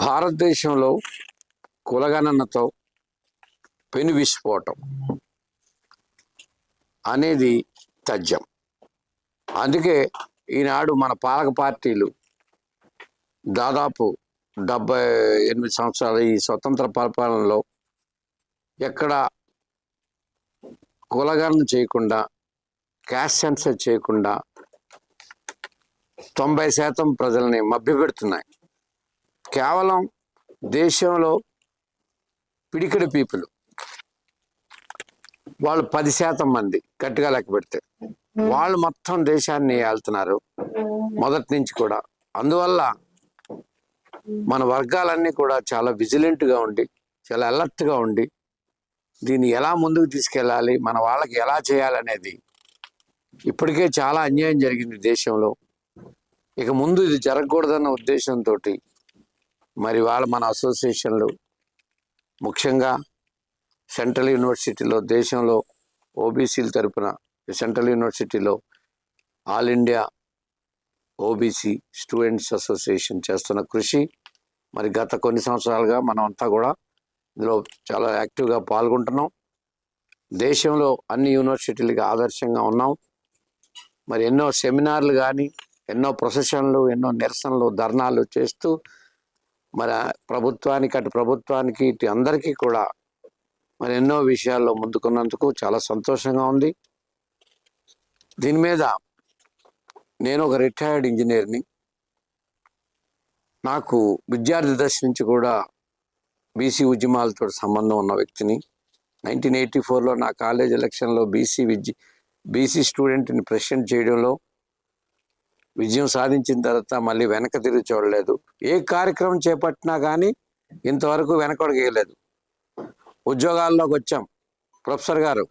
భారతదేశంలో కులగణనతో పెను విస్ఫోటం అనేది తథ్యం. అందుకే ఈనాడు మన పాలక పార్టీలు దాదాపు డెబ్బై ఎనిమిది సంవత్సరాల ఈ స్వతంత్ర పరిపాలనలో ఎక్కడ కులగణన చేయకుండా క్యాష్ సెన్సర్ చేయకుండా తొంభై శాతం ప్రజల్ని మభ్యపెడుతున్నాయి. కేవలం దేశంలో పిడికిడి పీపుల్. వాళ్ళు పది శాతం మంది గట్టిగా లెక్క పెడితే. వాళ్ళు మొత్తం దేశాన్ని వెళ్తున్నారు మొదటి నుంచి కూడా. అందువల్ల మన వర్గాలన్నీ కూడా చాలా విజిలెంట్గా గా ఉండి చాలా అలర్ట్గా ఉండి దీన్ని ఎలా ముందుకు తీసుకెళ్ళాలి మన వాళ్ళకి ఎలా చేయాలనేది ఇప్పటికే చాలా అన్యాయం జరిగింది దేశంలో. ఇక ముందు ఇది జరగకూడదన్న ఉద్దేశంతో మరి వాళ్ళ మన అసోసియేషన్లు ముఖ్యంగా సెంట్రల్ యూనివర్సిటీలో దేశంలో ఓబీసీల తరపున సెంట్రల్ యూనివర్సిటీలో all India OBC students association చేస్తున్న కృషి మరి గత కొన్ని సంవత్సరాలుగా మనం అంతా కూడా ఇందులో చాలా యాక్టివ్గా పాల్గొంటున్నాం. దేశంలో అన్ని యూనివర్సిటీలకి ఆదర్శంగా ఉన్నాం. మరి ఎన్నో సెమినార్లు కానీ ఎన్నో ప్రొసెషన్లు ఎన్నో నిరసనలు ధర్నాలు చేస్తూ మరి ప్రభుత్వానికి అటు ప్రభుత్వానికి ఇటు అందరికీ కూడా మరి ఎన్నో విషయాల్లో ముందుకున్నందుకు చాలా సంతోషంగా ఉంది. దీని మీద నేను ఒక రిటైర్డ్ ఇంజనీర్ని నాకు విద్యార్థి దశ నుంచి కూడా బీసీ ఉద్యమాలతో సంబంధం ఉన్న వ్యక్తిని నైన్టీన్ ఎయిటీ ఫోర్లో నా కాలేజ్ ఎలక్షన్లో బీసీ విద్య బీసీ స్టూడెంట్ని ప్రెసిడెంట్ చేయడంలో విజయం సాధించిన తర్వాత మళ్ళీ వెనక తిరిగి చూడలేదు. ఏ కార్యక్రమం చేపట్టినా కానీ ఇంతవరకు వెనకడుగు వేయలేదు ఉద్యోగాల్లోకి వచ్చాం. ప్రొఫెసర్ గారు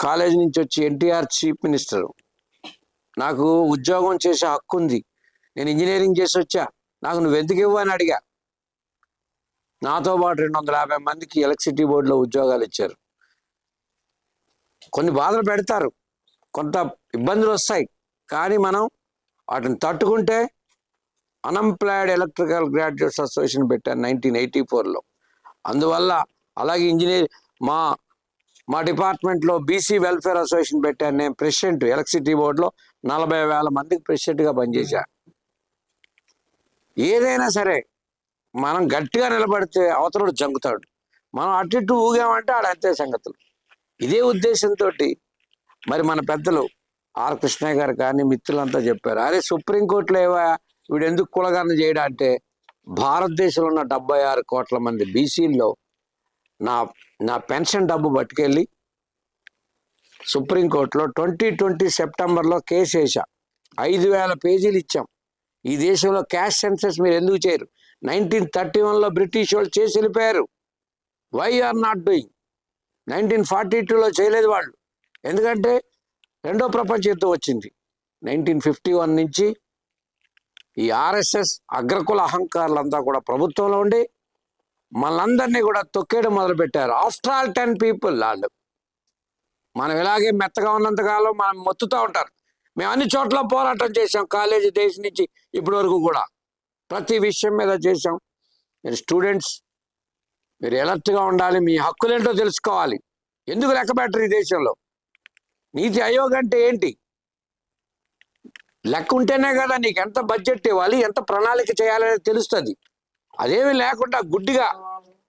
కాలేజీ నుంచి వచ్చి ఎన్టీఆర్ చీఫ్ మినిస్టర్. నాకు ఉద్యోగం చేసే హక్కు ఉంది. నేను ఇంజనీరింగ్ చేసి వచ్చా. నాకు నువ్వు ఎందుకు ఇవ్వు అని అడిగా. నాతో పాటు రెండు వందల యాభై మందికి ఎలక్ట్రిసిటీ బోర్డులో ఉద్యోగాలు ఇచ్చారు. కొన్ని బాధలు పెడతారు. కొంత ఇబ్బందులు వస్తాయి. కానీ మనం వాటిని తట్టుకుంటే అన్ఎంప్లాయిడ్ ఎలక్ట్రికల్ గ్రాడ్యుయేట్స్ అసోసియేషన్ పెట్టాను నైన్టీన్ ఎయిటీ ఫోర్లో. అందువల్ల అలాగే ఇంజనీర్ మా మా డిపార్ట్మెంట్లో బీసీ వెల్ఫేర్ అసోసియేషన్ పెట్టాను నేను ప్రెసిడెంట్ ఎలక్ట్రిసిటీ బోర్డులో నలభై వేల మందికి ప్రెసిడెంట్గా పనిచేశా ఏదైనా సరే మనం గట్టిగా నిలబడితే అవతలడు జంకుతాడు. మనం అటు ఇటు ఊగామంటే ఆడ అంతే సంగతులు. ఇదే ఉద్దేశంతో మరి మన పెద్దలు ఆర్ కృష్ణయ్య గారు కానీ మిత్రులంతా చెప్పారు. అరే సుప్రీంకోర్టులో ఏవా వీడు ఎందుకు కులగారణ చేయడా అంటే భారతదేశంలో ఉన్న డెబ్బై ఆరు కోట్ల మంది బీసీల్లో నా నా పెన్షన్ డబ్బు పట్టుకెళ్ళి సుప్రీంకోర్టులో ట్వంటీ ట్వంటీ సెప్టెంబర్లో కేసు వేసా ఐదు వేల పేజీలు ఇచ్చాం. ఈ దేశంలో క్యాష్ సెన్సెస్ మీరు ఎందుకు చేయరు? నైన్టీన్ థర్టీ వన్లో బ్రిటిష్ వాళ్ళు చేసి వెళ్ళిపోయారు. Why are not doing nineteen forty టూలో చేయలేదు వాళ్ళు. ఎందుకంటే రెండో ప్రపంచ యుద్ధం వచ్చింది. నైన్టీన్ ఫిఫ్టీ వన్ నుంచి ఈ ఆర్ఎస్ఎస్ అగ్రకుల అహంకారులంతా కూడా ప్రభుత్వంలో ఉండి మనందరినీ కూడా తొక్కేయడం మొదలుపెట్టారు. ఆఫ్టర్ ఆల్ టెన్ పీపుల్ వాళ్ళు మనం ఇలాగే మెత్తగా ఉన్నంతకాలం మనం మొత్తుతూ ఉంటారు. మేము అన్ని చోట్ల పోరాటం చేసాం కాలేజీ దేశం నుంచి ఇప్పటి వరకు కూడా. ప్రతి విషయం మీద చేసాం మీరు స్టూడెంట్స్ మీరు ఎలర్ట్గా ఉండాలి మీ హక్కులేంటో తెలుసుకోవాలి. ఎందుకు లెక్క పెట్టరు ఈ దేశంలో? నీతి ఆయోగ్ అంటే ఏంటి? లెక్క ఉంటేనే కదా నీకు ఎంత బడ్జెట్ ఇవ్వాలి ఎంత ప్రణాళిక చేయాలనేది తెలుస్తుంది. అదేమీ లేకుండా గుడ్డిగా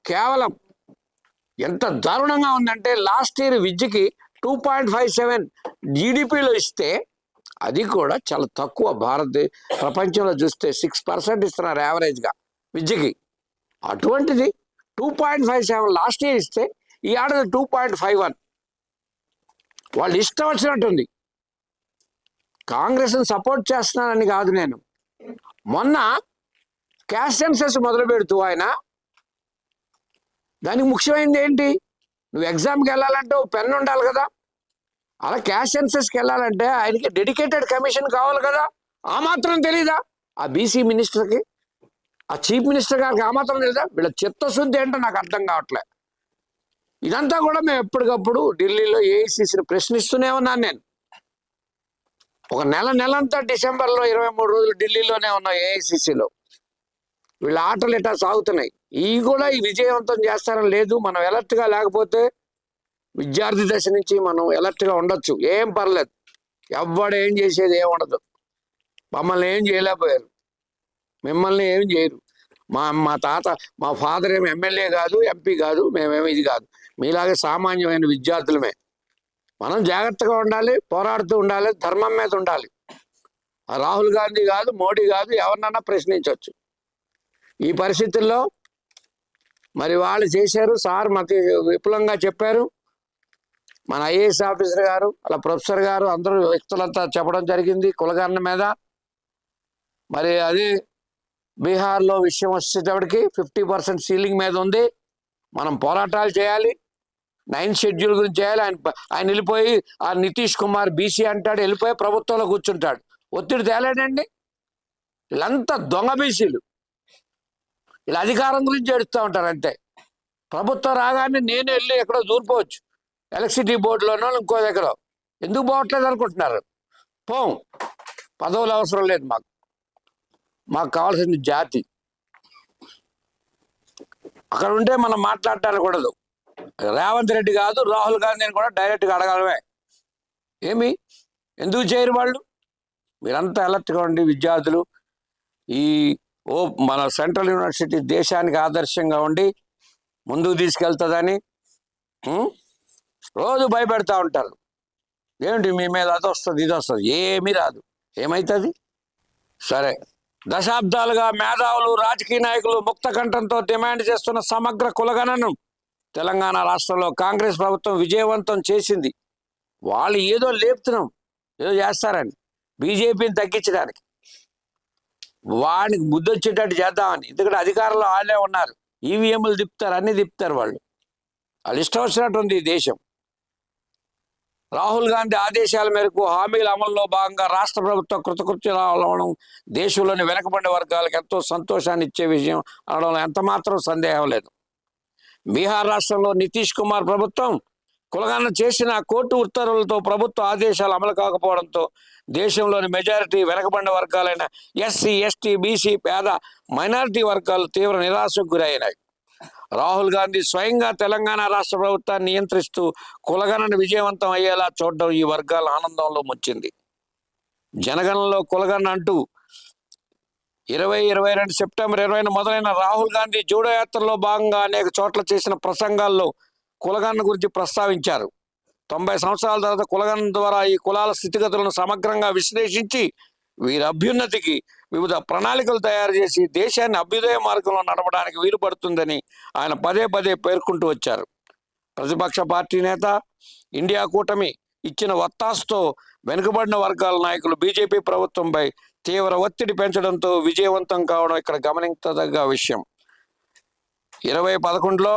కేవలం ఎంత దారుణంగా ఉందంటే లాస్ట్ ఇయర్ విద్యకి టూ పాయింట్ ఫైవ్ సెవెన్ జీడిపిలో ఇస్తే అది కూడా చాలా తక్కువ భారతదేశ ప్రపంచంలో చూస్తే సిక్స్ పర్సెంట్ ఇస్తున్నారు యావరేజ్గా విద్యకి. అటువంటిది two point five seven last year ఇస్తే ఈ ఆడది టూ పాయింట్ ఫైవ్ వన్. వాళ్ళు ఇష్టం వచ్చినట్టుంది. కాంగ్రెస్ని సపోర్ట్ చేస్తున్నానని కాదు నేను. మొన్న క్యాష్ సెన్సెస్ మొదలు పెడుతూ ఆయన. దానికి ముఖ్యమైనది ఏంటి? నువ్వు ఎగ్జామ్కి వెళ్ళాలంటే ఓ పెన్ ఉండాలి కదా. అలా క్యాష్ సెన్సెస్కి వెళ్ళాలంటే ఆయనకి డెడికేటెడ్ కమిషన్ కావాలి కదా. ఆ మాత్రం తెలీదా? ఆ బీసీ మినిస్టర్కి ఆ చీఫ్ మినిస్టర్ గారికి ఆ మాత్రం తెలీదా? వీళ్ళ చిత్తశుద్ధి ఏంటో నాకు అర్థం కావట్లే. ఇదంతా కూడా మేము ఎప్పటికప్పుడు ఢిల్లీలో ఏఐసిసిని ప్రశ్నిస్తూనే ఉన్నాను నేను. ఒక నెల నెలంతా డిసెంబర్లో ఇరవై మూడు రోజులు ఢిల్లీలోనే ఉన్నాం ఏఐసిసిలో వీళ్ళ ఆటలు ఇట్లా సాగుతున్నాయి. ఈ కూడా ఈ విజయవంతం చేస్తారని లేదు. మనం ఎలర్ట్గా గా లేకపోతే విద్యార్థి దశ నుంచి మనం ఎలర్ట్గా గా ఉండొచ్చు. ఏం పర్లేదు. ఎవ్వడు ఏం చేసేది ఏం ఉండదు. మమ్మల్ని ఏం చేయలేకపోయారు. మిమ్మల్ని ఏం చేయరు. మా మా తాత మా ఫాదర్ ఏమి ఎమ్మెల్యే కాదు ఎంపీ కాదు మేమేమి ఇది కాదు. మీలాగే సామాన్యమైన విద్యార్థులమే. మనం జాగ్రత్తగా ఉండాలి పోరాడుతూ ఉండాలి ధర్మం మీద ఉండాలి. రాహుల్ గాంధీ కాదు మోడీ కాదు ఎవరినన్నా ప్రశ్నించవచ్చు ఈ పరిస్థితుల్లో మరి వాళ్ళు చేశారు సార్ మాకు విపులంగా చెప్పారు. మన ఐఏఎస్ ఆఫీసర్ గారు అలా ప్రొఫెసర్ గారు అందరూ వ్యక్తులంతా చెప్పడం జరిగింది కులగన్న మీద. మరి అది బీహార్లో విషయం వచ్చేటప్పటికి ఫిఫ్టీ పర్సెంట్ సీలింగ్ మీద ఉంది. మనం పోరాటాలు చేయాలి. నైన్ షెడ్యూల్ గురించి చేయాలి. ఆయన ఆయన వెళ్ళిపోయి ఆ నితీష్ కుమార్ బీసీ అంటాడు వెళ్ళిపోయి ప్రభుత్వంలో కూర్చుంటాడు. ఒత్తిడి తేలేడండి? వీళ్ళంతా దొంగ బీసీలు. వీళ్ళు అధికారం గురించి ఏడుస్తూ ఉంటారు అంతే. ప్రభుత్వం రాగానే నేను వెళ్ళి ఎక్కడో దూరిపోవచ్చు. ఎలక్ట్రిసిటీ బోర్డులోనో ఇంకో దగ్గర. ఎందుకు పోవట్లేదు అనుకుంటున్నారు? పోం. పదవులు అవసరం లేదు మాకు. మాకు కావాల్సింది జాతి. అక్కడ ఉంటే మనం మాట్లాడటానికి కూడదు. రేవంత్ రెడ్డి కాదు రాహుల్ గాంధీని కూడా డైరెక్ట్గా అడగలమే. ఏమి? ఎందుకు చేయరు వాళ్ళు? మీరంతా అలర్ట్గా ఉండి విద్యార్థులు ఈ ఓ మన సెంట్రల్ యూనివర్సిటీ దేశానికి ఆదర్శంగా ఉండి ముందుకు తీసుకెళ్తుందని రోజు భయపెడతా ఉంటారు. ఏమిటి మీ మీద అది వస్తుంది ఇది వస్తుంది? ఏమీ రాదు. ఏమవుతుంది సరే. దశాబ్దాలుగా మేధావులు రాజకీయ నాయకులు ముక్త కంఠంతో డిమాండ్ చేస్తున్న సమగ్ర కులగణను. తెలంగాణ రాష్ట్రంలో కాంగ్రెస్ ప్రభుత్వం విజయవంతం చేసింది. వాళ్ళు ఏదో లేపుతున్నాం ఏదో చేస్తారని బీజేపీని తగ్గించడానికి. వాడికి బుద్ధి వచ్చేటట్టు చేద్దామని. ఎందుకంటే అధికారంలో వాళ్ళే ఉన్నారు. ఈవీఎంలు తిప్పుతారు అన్నీ తిప్పుతారు వాళ్ళు. వాళ్ళు ఇష్టం వచ్చినట్టు ఉంది ఈ దేశం. రాహుల్ గాంధీ ఆదేశాల మేరకు హామీల అమల్లో భాగంగా రాష్ట్ర ప్రభుత్వం కృతకృత్యాలు దేశంలోని వెనకబడిన వర్గాలకు ఎంతో సంతోషాన్ని ఇచ్చే విషయం అనడంలో ఎంతమాత్రం సందేహం లేదు. బీహార్ రాష్ట్రంలో నితీష్ కుమార్ ప్రభుత్వం కులగన్న చేసిన కోర్టు ఉత్తర్వులతో ప్రభుత్వ ఆదేశాలు అమలు కాకపోవడంతో దేశంలోని మెజారిటీ వెనకబడిన వర్గాలైన ఎస్సీ ఎస్టీ బీసీ పేద మైనారిటీ వర్గాలు తీవ్ర నిరాశకు గురైనాయి. రాహుల్ గాంధీ స్వయంగా తెలంగాణ రాష్ట్ర ప్రభుత్వాన్ని నియంత్రిస్తూ కులగణను విజయవంతం అయ్యేలా చూడడం ఈ వర్గాల ఆనందంలో ముంచింది జనగణంలో కులగణ అంటూ ఇరవై ఇరవై రెండు సెప్టెంబర్ ఇరవైన మొదలైన రాహుల్ గాంధీ జూడో యాత్రలో భాగంగా అనేక చోట్ల చేసిన ప్రసంగాల్లో కులగన్న గురించి ప్రస్తావించారు. తొంభై సంవత్సరాల తర్వాత కులగన్న ద్వారా ఈ కులాల స్థితిగతులను సమగ్రంగా విశ్లేషించి వీరి అభ్యున్నతికి వివిధ ప్రణాళికలు తయారు చేసి దేశాన్ని అభ్యుదయ మార్గంలో నడపడానికి వీలు పడుతుందని ఆయన పదే పదే పేర్కొంటూ వచ్చారు. ప్రతిపక్ష పార్టీ నేత ఇండియా కూటమి ఇచ్చిన వత్తాసుతో వెనుకబడిన వర్గాల నాయకులు బీజేపీ ప్రభుత్వంపై తీవ్ర ఒత్తిడి పెంచడంతో విజయవంతం కావడం ఇక్కడ గమనించదగ్గ విషయం. ఇరవై పదకొండులో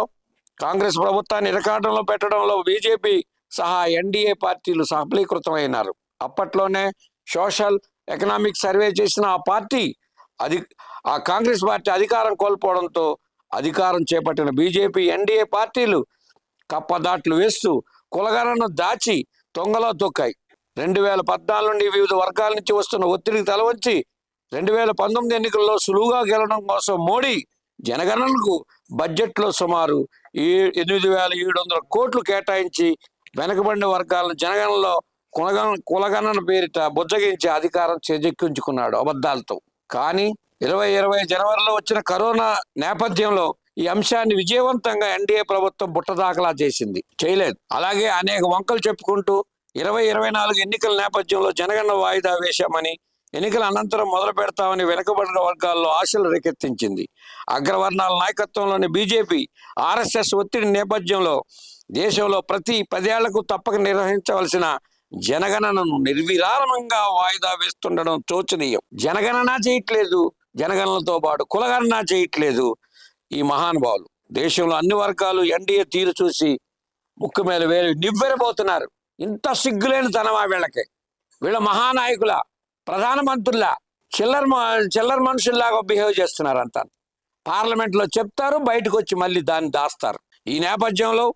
కాంగ్రెస్ ప్రభుత్వాన్ని ఇరకాటంలో పెట్టడంలో బీజేపీ సహా ఎన్డీఏ పార్టీలు సఫలీకృతమైనారు. అప్పట్లోనే సోషల్ ఎకనామిక్ సర్వే చేసిన ఆ పార్టీ అది ఆ కాంగ్రెస్ పార్టీ అధికారం కోల్పోవడంతో అధికారం చేపట్టిన బీజేపీ ఎన్డీఏ పార్టీలు కప్పదాట్లు వేస్తూ కులగరను దాచి తొంగలో తొక్కాయి. రెండు వేల పద్నాలుగు నుండి వివిధ వర్గాల నుంచి వస్తున్న ఒత్తిడికి తలవంచి రెండు వేల పంతొమ్మిది ఎన్నికల్లో సులువుగా గెలడం కోసం మోడీ జనగణనకు బడ్జెట్లో సుమారు ఏ ఎనిమిది వేల ఏడు వందల కోట్లు కేటాయించి వెనకబడిన వర్గాలను జనగణనలో కులగణ కులగణన పేరిట బుజ్జగించి అధికారం చేజెక్కించుకున్నాడు అబద్ధాలతో. కానీ ఇరవై ఇరవై జనవరిలో వచ్చిన కరోనా నేపథ్యంలో ఈ అంశాన్ని విజయవంతంగా ఎన్డీఏ ప్రభుత్వం బుట్టదాఖలా చేసింది. చేయలేదు. అలాగే అనేక వంకలు చెప్పుకుంటూ ఇరవై ఇరవై నాలుగు ఎన్నికల నేపథ్యంలో జనగణన వాయిదా వేశామని ఎన్నికల అనంతరం మొదలు పెడతామని వెనుకబడిన వర్గాల్లో ఆశలు రేకెత్తించింది. అగ్రవర్ణాల నాయకత్వంలోని బీజేపీ ఆర్ఎస్ఎస్ ఒత్తిడి నేపథ్యంలో దేశంలో ప్రతి పదేళ్ళకు తప్పక నిర్వహించవలసిన జనగణనను నిర్విరామంగా వాయిదా వేస్తుండడం శోచనీయం. జనగణన చేయట్లేదు. జనగణనతో పాటు కులగణన చేయట్లేదు ఈ మహానుభావులు. దేశంలో అన్ని వర్గాలు ఎన్డీఏ తీరు చూసి ముక్కు మీద వేలు నివ్వెరబోతున్నారు. ఇంత సిగ్గులేని తనమా వీళ్ళకి? వీళ్ళ మహానాయకుల ప్రధానమంత్రుల చిల్లర మ- చిల్లర మనుషుల్లాగా బిహేవ్ చేస్తున్నారు అంతా పార్లమెంట్లో చెప్తారు బయటకు వచ్చి మళ్ళీ దాన్ని దాస్తారు. ఈ నేపథ్యంలో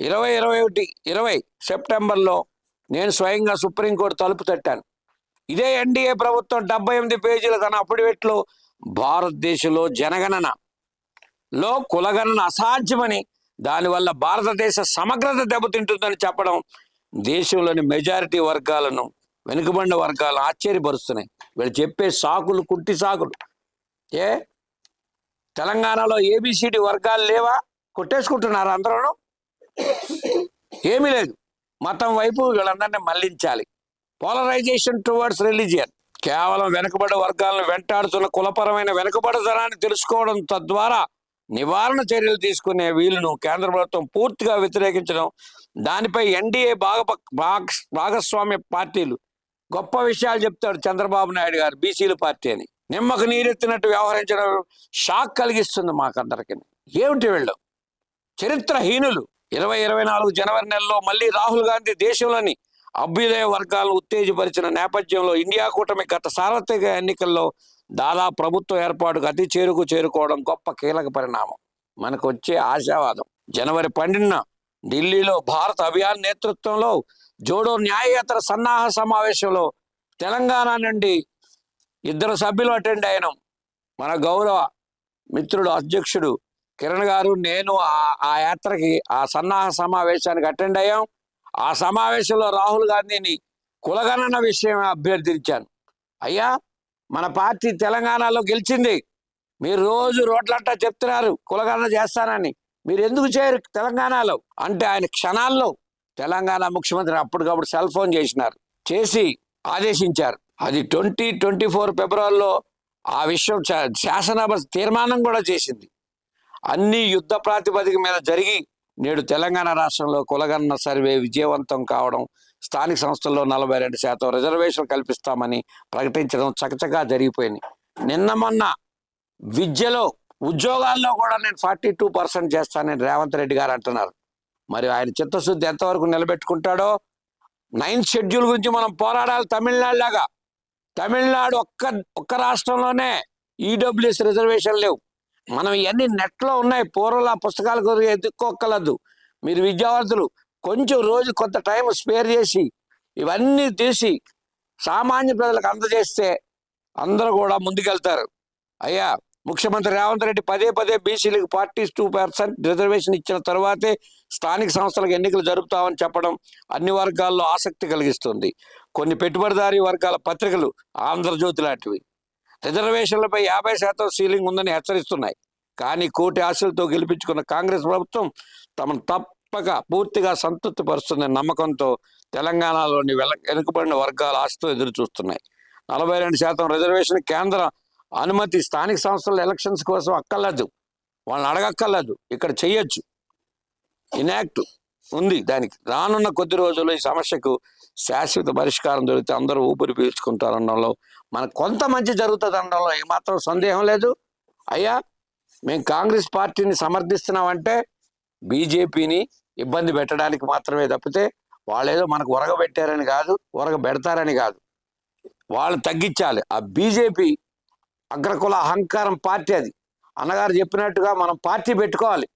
ఇరవై ఇరవై ఒకటి ఇరవై సెప్టెంబర్లో నేను స్వయంగా సుప్రీంకోర్టు తలుపు తట్టాను. ఇదే ఎన్డీఏ ప్రభుత్వం డెబ్బై ఎనిమిది పేజీల తన అఫిడవిట్లో భారతదేశంలో జనగణన లో కులగణన అసాధ్యమని దానివల్ల భారతదేశ సమగ్రత దెబ్బతింటుందని చెప్పడం దేశంలోని మెజారిటీ వర్గాలను వెనుకబడిన వర్గాలను ఆశ్చర్యపరుస్తున్నాయి. వీళ్ళు చెప్పే సాకులు కుట్టి సాకులు. ఏ? తెలంగాణలో ఏబిసిడి వర్గాలు లేవా? కొట్టేసుకుంటున్నారు అందరూ ఏమీ లేదు. మతం వైపు వీళ్ళందరినీ మళ్ళించాలి. పోలరైజేషన్ టువర్డ్స్ రిలీజియన్ కేవలం వెనుకబడి వర్గాలను వెంటాడుతున్న కులపరమైన వెనుకబడతనాన్ని తెలుసుకోవడం తద్వారా నివారణ చర్యలు తీసుకునే వీలును కేంద్ర ప్రభుత్వం పూర్తిగా వ్యతిరేకించడం దానిపై ఎన్డీఏ భాగ భాగస్వామ్య పార్టీలు గొప్ప విషయాలు చెప్తాడు చంద్రబాబు నాయుడు గారు బీసీల పార్టీ అని. నిమ్మకు నీరెత్తినట్టు వ్యవహరించడం షాక్ కలిగిస్తుంది మాకందరికి. ఏమిటి వీళ్ళు? చరిత్రహీనులు. ఇరవై ఇరవై నాలుగు జనవరి నెలలో మళ్ళీ రాహుల్ గాంధీ దేశంలోని అభ్యుదయ వర్గాలను ఉత్తేజపరిచిన నేపథ్యంలో ఇండియా కూటమి గత సార్వత్రిక ఎన్నికల్లో దాదాపు ప్రభుత్వ ఏర్పాటుకు అతి చేరుకు చేరుకోవడం గొప్ప కీలక పరిణామం. మనకు వచ్చే ఆశావాదం. జనవరి పన్నెండున ఢిల్లీలో భారత అభియాన్ నేతృత్వంలో జోడో న్యాయయాత్ర సన్నాహ సమావేశంలో తెలంగాణ నుండి ఇద్దరు సభ్యులు అటెండ్ అయినాం. మన గౌరవ మిత్రుడు అధ్యక్షుడు కిరణ్ గారు నేను ఆ- ఆ యాత్రకి ఆ సన్నాహ సమావేశానికి అటెండ్ అయ్యాం. ఆ సమావేశంలో రాహుల్ గాంధీని కులగణన విషయం అభ్యర్థించాను. అయ్యా మన పార్టీ తెలంగాణలో గెలిచింది. మీరు రోజు రోడ్లంటా చెప్తున్నారు కులగణన చేస్తానని. మీరు ఎందుకు చేయరు? తెలంగాణలో. అంటే ఆయన క్షణాల్లో తెలంగాణ ముఖ్యమంత్రి అప్పటికప్పుడు సెల్ ఫోన్ చేసినారు. చేసి ఆదేశించారు. అది ట్వంటీ ట్వంటీ ఫోర్ ఫిబ్రవరిలో ఆ విషయం శాసనసభ తీర్మానం కూడా చేసింది. అన్ని యుద్ధ ప్రాతిపదిక మీద జరిగి నేడు తెలంగాణ రాష్ట్రంలో కులగన్న సర్వే విజయవంతం కావడం స్థానిక సంస్థల్లో నలభై రెండు శాతం రిజర్వేషన్ కల్పిస్తామని ప్రకటించడం చకచకా జరిగిపోయింది. నిన్న మొన్న విద్యలో ఉద్యోగాల్లో కూడా నేను ఫార్టీ టూ పర్సెంట్ చేస్తానని రేవంత్ రెడ్డి గారు అంటున్నారు. మరి ఆయన చిత్తశుద్ధి ఎంతవరకు నిలబెట్టుకుంటాడో నైన్త్ షెడ్యూల్ గురించి మనం పోరాడాలి తమిళనాడు లాగా తమిళనాడు ఒక్క ఒక్క రాష్ట్రంలోనే ఈడబ్ల్యూఎస్ రిజర్వేషన్ లేవు. మనం ఇవన్నీ నెట్లో ఉన్నాయి పూర్వలా పుస్తకాల గురించి ఎత్తుక్కోక్కర్లేదు మీరు విద్యార్థులు కొంచెం రోజు కొంత టైం స్పేర్ చేసి ఇవన్నీ తీసి సామాన్య ప్రజలకు అందజేస్తే అందరూ కూడా ముందుకెళ్తారు. అయ్యా ముఖ్యమంత్రి రేవంత్ రెడ్డి పదే పదే బీసీలకు ఫార్టీ టూ పర్సెంట్ రిజర్వేషన్ ఇచ్చిన తర్వాతే స్థానిక సంస్థలకు ఎన్నికలు జరుపుతామని చెప్పడం అన్ని వర్గాల్లో ఆసక్తి కలిగిస్తుంది. కొన్ని పెట్టుబడిదారీ వర్గాల పత్రికలు ఆంధ్రజ్యోతి లాంటివి. రిజర్వేషన్లపై యాభై శాతం సీలింగ్ ఉందని హెచ్చరిస్తున్నాయి. కానీ కోటి ఆశలతో గెలిపించుకున్న కాంగ్రెస్ ప్రభుత్వం తమను తప్పక పూర్తిగా సంతృప్తిపరుస్తుందనే నమ్మకంతో తెలంగాణలోని వెల వెనుకబడిన వర్గాల ఆశతో ఎదురు చూస్తున్నాయి నలభై రెండు శాతం రిజర్వేషన్ కేంద్ర అనుమతి స్థానిక సంస్థల ఎలక్షన్స్ కోసం అక్కర్లేదు. వాళ్ళని అడగక్కర్లేదు. ఇక్కడ చేయొచ్చు ఇనాక్ట్ ఉంది దానికి. రానున్న కొద్ది రోజుల్లో ఈ సమస్యకు శాశ్వత పరిష్కారం దొరికితే అందరూ ఊపిరి పీల్చుకుంటారనడంలో మనకు కొంత మంచి జరుగుతుంది అనడంలో ఏమాత్రం సందేహం లేదు. అయ్యా మేము కాంగ్రెస్ పార్టీని సమర్థిస్తున్నామంటే బీజేపీని ఇబ్బంది పెట్టడానికి మాత్రమే తప్పితే వాళ్ళు ఏదో మనకు ఉరగబెట్టారని కాదు ఉరగబెడతారని కాదు. వాళ్ళు తగ్గించాలి. ఆ బీజేపీ అగ్రకుల అహంకారం పార్టీ అది. అన్నగారు చెప్పినట్టుగా మనం పార్టీ పెట్టుకోవాలి.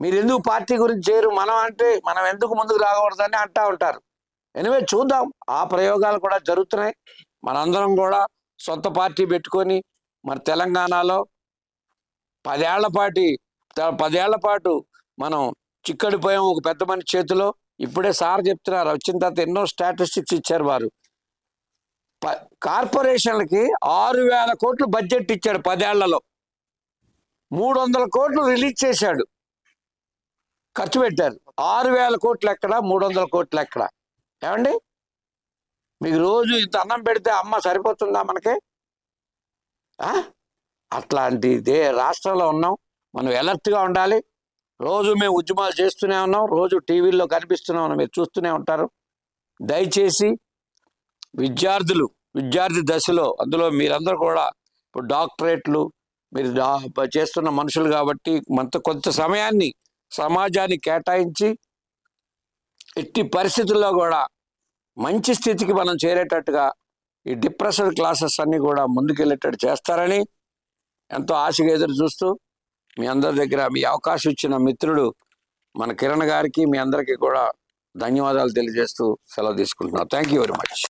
మీరు ఎందుకు పార్టీ గురించి చేయరు? మనం అంటే మనం ఎందుకు ముందుకు రాకూడదని అంటా ఉంటారు. ఎనివే చూద్దాం. ఆ ప్రయోగాలు కూడా జరుగుతున్నాయి. మనందరం కూడా సొంత పార్టీ పెట్టుకొని మన తెలంగాణలో పదేళ్ళ పాటి పదేళ్ళ పాటు మనం చిక్కడిపోయాం ఒక పెద్ద మనిషి చేతిలో. ఇప్పుడే సార్ చెప్తున్నారు. వచ్చిన తర్వాత ఎన్నో స్టాటిస్టిక్స్ ఇచ్చారు వారు. కార్పొరేషన్లకి ఆరు వేల కోట్లు బడ్జెట్ ఇచ్చాడు పదేళ్ళలో. మూడు వందల కోట్లు రిలీజ్ చేశాడు. ఖర్చు పెట్టారు. ఆరు వేల కోట్లు ఎక్కడ మూడు వందల కోట్లు ఎక్కడ? ఏమండి? మీకు రోజు ఇంత అన్నం పెడితే అమ్మ సరిపోతుందా మనకి? అట్లాంటి దే రాష్ట్రంలో ఉన్నాం. మనం ఎలర్ట్గా ఉండాలి. రోజు మేము ఉద్యమాలు చేస్తూనే ఉన్నాం. రోజు టీవీల్లో కనిపిస్తూనే ఉన్నాం. మీరు చూస్తూనే ఉంటారు. దయచేసి విద్యార్థులు విద్యార్థి దశలో అందులో మీరందరూ కూడా ఇప్పుడు డాక్టరేట్లు మీరు చేస్తున్న మనుషులు కాబట్టి మనతో కొంత సమయాన్ని సమాజాన్ని కేటాయించి ఎట్టి పరిస్థితుల్లో కూడా మంచి స్థితికి మనం చేరేటట్టుగా ఈ డిప్రెషన్ క్లాసెస్ అన్నీ కూడా ముందుకెళ్ళేటట్టు చేస్తారని ఎంతో ఆశగా ఎదురు చూస్తూ మీ అందరి దగ్గర మీ అవకాశం ఇచ్చిన మిత్రుడు మన కిరణ్ గారికి మీ అందరికీ కూడా ధన్యవాదాలు తెలియజేస్తూ సెలవు తీసుకుంటున్నాను. Thank you very much